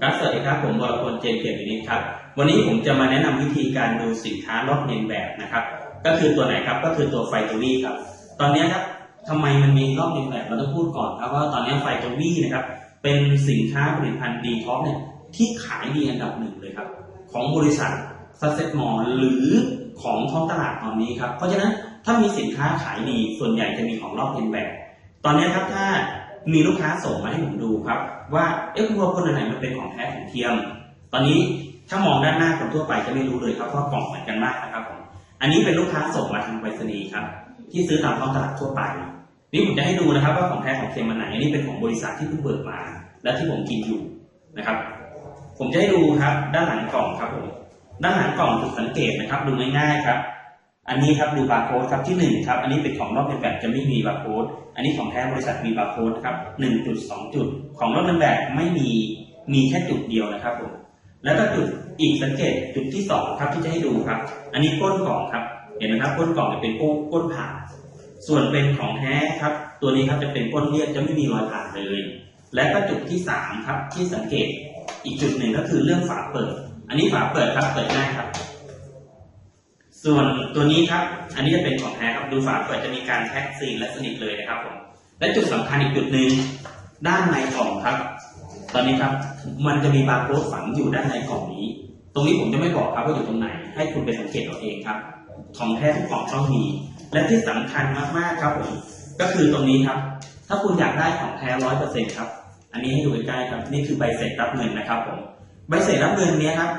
ครับสวัสดีครับผมวรพลเจนเกียรตินิจครับ วันนี้ผมจะมาแนะนำวิธีการดูสินค้าลอกเลียนแบบนะครับ ก็คือตัวไหนครับก็คือตัวไฟตัววี่ครับ ตอนนี้ครับทำไมมันมีลอกเลียนแบบเราต้องพูดก่อนครับว่าตอนนี้ไฟตัววี่นะครับเป็นสินค้าผลิตภัณฑ์ดีท็อปเนี่ยที่ขายดีอันดับหนึ่งเลยครับ ของบริษัทซัสเซ็ตมอลหรือของท้องตลาดตอนนี้ครับเพราะฉะนั้นถ้ามีสินค้าขายดีส่วนใหญ่จะมีของลอกเลียนแบบ ตอนนี้ครับถ้า มีลูกค้าส่งมาให้ผมดูครับ ว่าเอ๊ะคุณวัวคนไหนมันเป็นของแท้ของเทียม ตอนนี้ถ้ามองด้านหน้าคนทั่วไปจะไม่รู้เลยครับเพราะกล่องเหมือนกันมากนะครับผมอันนี้เป็นลูกค้าส่งมาทางไปรษณีย์ครับ ที่ซื้อตามท้องตลาดทั่วไป นี่ผมจะให้ดูนะครับว่าของแท้ของเทียมมันไหนอันนี้เป็นของบริษัทที่เพิ่งเบิกมา และที่ผมกินอยู่นะครับ ผมจะให้ดูครับด้านหลังกล่องครับผมด้านหลังกล่องจุดสังเกตนะครับ ดูง่ายๆครับ อันนี้ครับดูบาร์โค้ดครับที่หนึ่งครับ อันนี้เป็นของรอบเป็นแบบจะไม่มีบาร์โค้ดอันนี้ของแท้บริษัทมีบาร์โค้ดครับหนึ่งจุดสองจุด ของรอบเป็นแบบไม่มีมีแค่จุดเดียวนะครับผมแล้วก็จุดอีกสังเกตจุดที่สองครับที่จะให้ดูครับ อันนี้ก้นกล่องครับ เห็นไหมครับก้นกล่องจะเป็นก้นก้นผ่าส่วนเป็นของแท้ครับ ตัวนี้ครับจะเป็นก้นเรียบจะไม่มีรอยผ่าเลย และก็จุดที่สามครับที่สังเกตอีกจุดหนึ่งก็คือเรื่องฝาเปิด อันนี้ฝาเปิดครับเปิดง่ายครับ ส่วนตัวนี้ครับ อันนี้จะเป็นของแท้ครับดูฝาเปิดจะมีการแท็กซีนและสนิทเลยนะครับผม และจุดสำคัญอีกจุดหนึ่งด้านในกล่องครับ ตอนนี้ครับมันจะมีบาร์โค้ดฝังอยู่ด้านในกล่องนี้ ตรงนี้ผมจะไม่บอกครับว่าอยู่ตรงไหน ให้คุณไปสังเกตเอาเองครับ ของแท้ทุกกล่องต้องมี และที่สำคัญมากๆครับผมก็คือตรงนี้ครับ ถ้าคุณอยากได้ของแท้ร้อยเปอร์เซ็นต์ครับ อันนี้ให้ดูใกล้ๆครับ นี่คือใบเสร็จรับเงินนะครับผม ใบเสร็จรับเงินเนี้ยครับ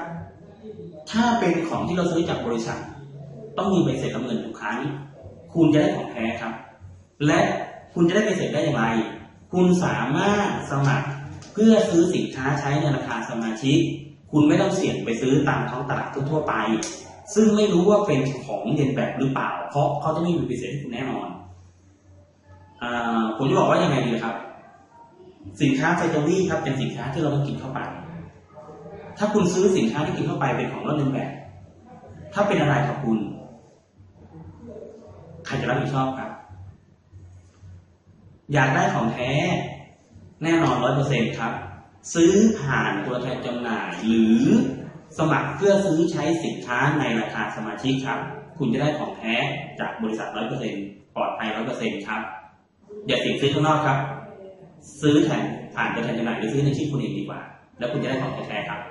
ถ้าเป็นของที่เราซื้อจากบริษัท ต้องมีใบเสร็จรับเงินทุกครั้ง คุณจะได้ของแท้ครับ และคุณจะได้ใบเสร็จได้อย่างไร คุณสามารถสมัครเพื่อซื้อสินค้าใช้ในราคาสมาชิก คุณไม่ต้องเสี่ยงไปซื้อตามท้องตลาดทั่วไป ซึ่งไม่รู้ว่าเป็นของเรียนแบบหรือเปล่า เพราะเขาจะไม่มีใบเสร็จให้คุณแน่นอนอาผมจะบอกว่ายังไงดีครับ สินค้าไฟตอรี่ครับเป็นสินค้าที่เราต้องกินเข้าไป ถ้าคุณซื้อสินค้าที่กินเข้าไปเป็นของลดเลียนแบบ ถ้าเป็นอะไรกับคุณ ใครจะรับผิดชอบครับ อยากได้ของแท้ แน่นอนร้อยเปอร์เซ็นครับ ซื้อผ่านตัวแทนจำหน่ายหรือสมัครเพื่อซื้อใช้สินค้าในราคาสมาชิกครับ คุณจะได้ของแท้จากบริษัทร้อยเปอร์เซ็นปลอดภัยร้อยเปอร์เซ็นครับ อย่าติดซื้อข้างนอกครับ ซื้อแทนผ่านตัวแทนจำหน่ายหรือซื้อในชื่อคุณเองดีกว่า แล้วคุณจะได้ของแท้ครับ